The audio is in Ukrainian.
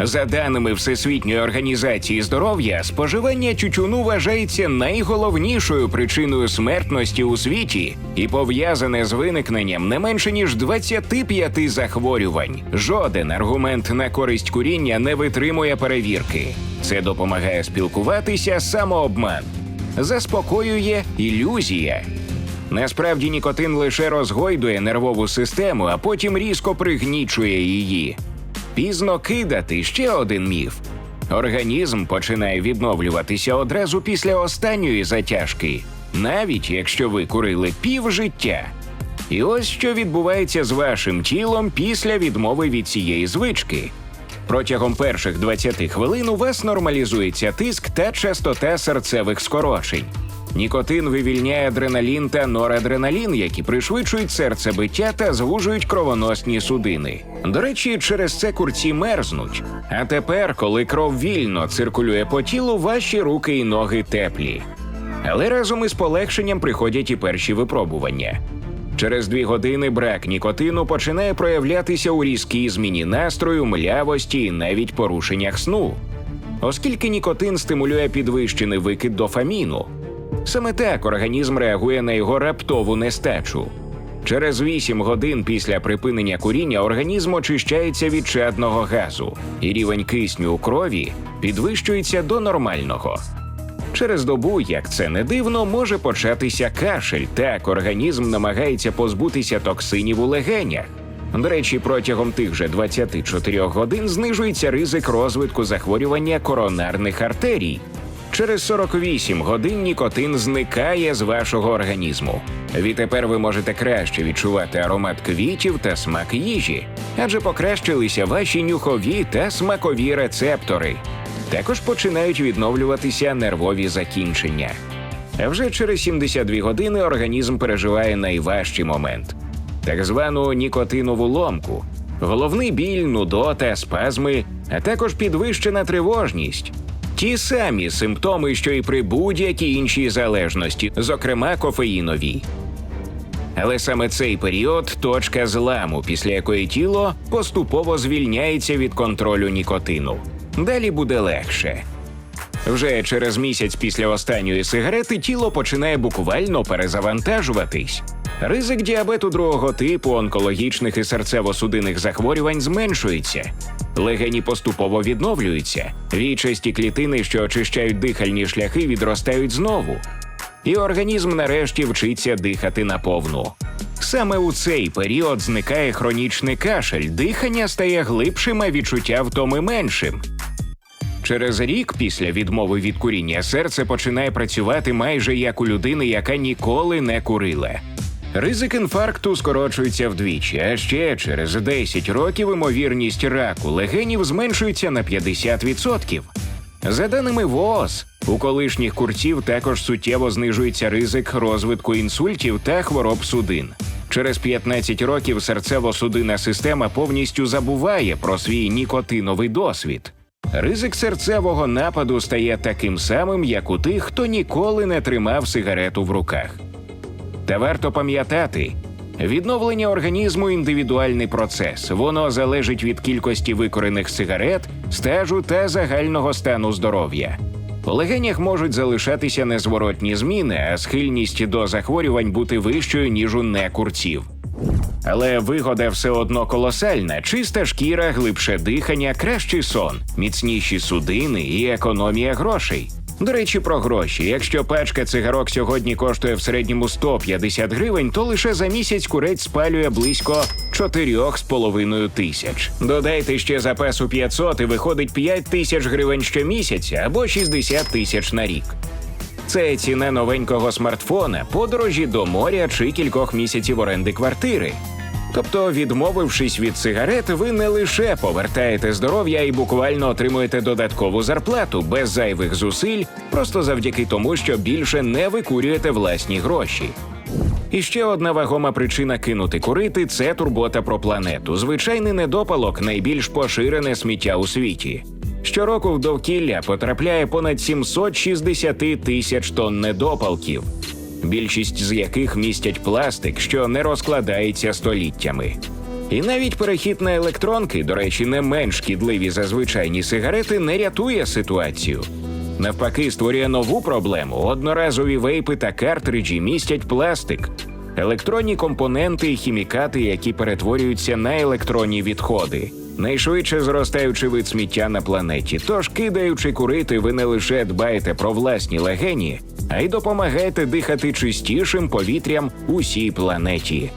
За даними Всесвітньої організації здоров'я, споживання тютюну вважається найголовнішою причиною смертності у світі і пов'язане з виникненням не менше ніж 25 захворювань. Жоден аргумент на користь куріння не витримує перевірки. Це допомагає спілкуватися самообман, заспокоює ілюзія. Насправді нікотин лише розгойдує нервову систему, а потім різко пригнічує її. Пізно кидати ще один міф. Організм починає відновлюватися одразу після останньої затяжки, навіть якщо ви курили пів життя. І ось що відбувається з вашим тілом після відмови від цієї звички. Протягом перших 20 хвилин у вас нормалізується тиск та частота серцевих скорочень. Нікотин вивільняє адреналін та норадреналін, які пришвидшують серцебиття та звужують кровоносні судини. До речі, через це курці мерзнуть. А тепер, коли кров вільно циркулює по тілу, ваші руки і ноги теплі. Але разом із полегшенням приходять і перші випробування. Через дві години брак нікотину починає проявлятися у різкій зміні настрою, млявості і навіть порушеннях сну. Оскільки нікотин стимулює підвищений викид дофаміну. Саме так організм реагує на його раптову нестачу. Через 8 годин після припинення куріння організм очищається від чадного газу, і рівень кисню у крові підвищується до нормального. Через добу, як це не дивно, може початися кашель. Так організм намагається позбутися токсинів у легенях. До речі, протягом тих же 24 годин знижується ризик розвитку захворювання коронарних артерій. Через 48 годин нікотин зникає з вашого організму. Відтепер ви можете краще відчувати аромат квітів та смак їжі, адже покращилися ваші нюхові та смакові рецептори. Також починають відновлюватися нервові закінчення. А вже через 72 години організм переживає найважчий момент так звану нікотинову ломку, головний біль, нудота, спазми, а також підвищена тривожність. Ті самі симптоми, що і при будь-якій іншій залежності, зокрема кофеїновій. Але саме цей період точка зламу, після якої тіло поступово звільняється від контролю нікотину. Далі буде легше. Вже через місяць після останньої сигарети тіло починає буквально перезавантажуватись. Ризик діабету другого типу, онкологічних і серцево-судинних захворювань зменшується. Легені поступово відновлюються. Вічасті клітини, що очищають дихальні шляхи, відростають знову. І організм нарешті вчиться дихати наповну. Саме у цей період зникає хронічний кашель, дихання стає глибшим, а відчуття втоми меншим. Через рік після відмови від куріння серце починає працювати майже як у людини, яка ніколи не курила. Ризик інфаркту скорочується вдвічі, а ще через 10 років ймовірність раку легенів зменшується на 50%. За даними ВООЗ, у колишніх курців також суттєво знижується ризик розвитку інсультів та хвороб судин. Через 15 років серцево-судинна система повністю забуває про свій нікотиновий досвід. Ризик серцевого нападу стає таким самим, як у тих, хто ніколи не тримав сигарету в руках. Та варто пам'ятати, відновлення організму індивідуальний процес. Воно залежить від кількості викорених сигарет, стажу та загального стану здоров'я. У легенях можуть залишатися незворотні зміни, а схильність до захворювань бути вищою ніж у некурців. Але вигода все одно колосальна: чиста шкіра, глибше дихання, кращий сон, міцніші судини і економія грошей. До речі, про гроші. Якщо пачка цигарок сьогодні коштує в середньому 150 гривень, то лише за місяць курець спалює близько 4,5 тисяч. Додайте ще запасу 500 і виходить 5 тисяч гривень щомісяця або 60 тисяч на рік. Це ціна новенького смартфона, подорожі до моря чи кількох місяців оренди квартири. Тобто, відмовившись від сигарет, ви не лише повертаєте здоров'я і буквально отримуєте додаткову зарплату без зайвих зусиль, просто завдяки тому, що більше не викурюєте власні гроші. І ще одна вагома причина кинути курити це турбота про планету. Звичайний недопалок найбільш поширене сміття у світі. Щороку в довкілля потрапляє понад 760 тисяч тонн недопалків, більшість з яких містять пластик, що не розкладається століттями. І навіть перехід на електронки, до речі, не менш шкідливі за звичайні сигарети, не рятує ситуацію. Навпаки, створює нову проблему. Одноразові вейпи та картриджі містять пластик, електронні компоненти і хімікати, які перетворюються на електронні відходи. Найшвидше зростаючий вид сміття на планеті. Тож, кидаючи курити, ви не лише дбаєте про власні легені, а й допомагаєте дихати чистішим повітрям усій планеті.